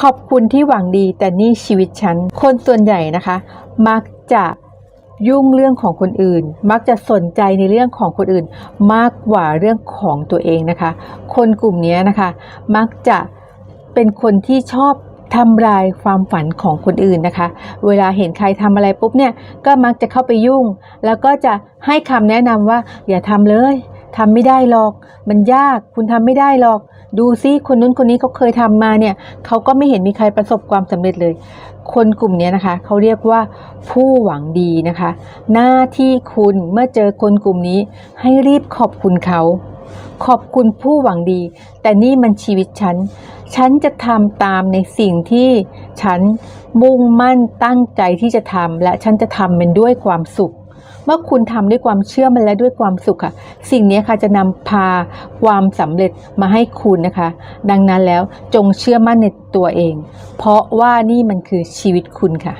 ขอบคุณที่หวังดีแต่นี่ชีวิตฉัน คนส่วนใหญ่นะคะ มักจะยุ่งเรื่องของคนอื่น มักจะสนใจในเรื่องของคนอื่น มากกว่าเรื่องของตัวเองนะคะ คนกลุ่มนี้นะคะ มักจะเป็นคนที่ชอบทำลายความฝันของคนอื่นนะคะ เวลาเห็นใครทำอะไรปุ๊บเนี่ย ก็มักจะเข้าไปยุ่ง แล้วก็จะให้คำแนะนำว่าอย่าทำเลย ทำไม่ได้หรอก มันยาก คุณทำไม่ได้หรอก ดูซิคนนู้นคนนี้เขาเคยทำมาเนี่ยเขาก็ไม่เห็นมีใครประสบความสำเร็จเลย คนกลุ่มนี้นะคะเขาเรียกว่าผู้หวังดีนะคะ หน้าที่คุณเมื่อเจอคนกลุ่มนี้ ให้รีบขอบคุณเขา ขอบคุณผู้หวังดี แต่นี่มันชีวิตฉัน ฉันจะทำตามในสิ่งที่ฉันมุ่งมั่นตั้งใจที่จะทำและฉันจะทำมันด้วยความสุข เมื่อคุณทำด้วยความเชื่อมันและด้วยความสุขค่ะ สิ่งนี้ค่ะจะนำพาความสำเร็จมาให้คุณนะคะ ดังนั้นแล้วจงเชื่อมั่นในตัวเอง เพราะว่านี่มันคือชีวิตคุณค่ะ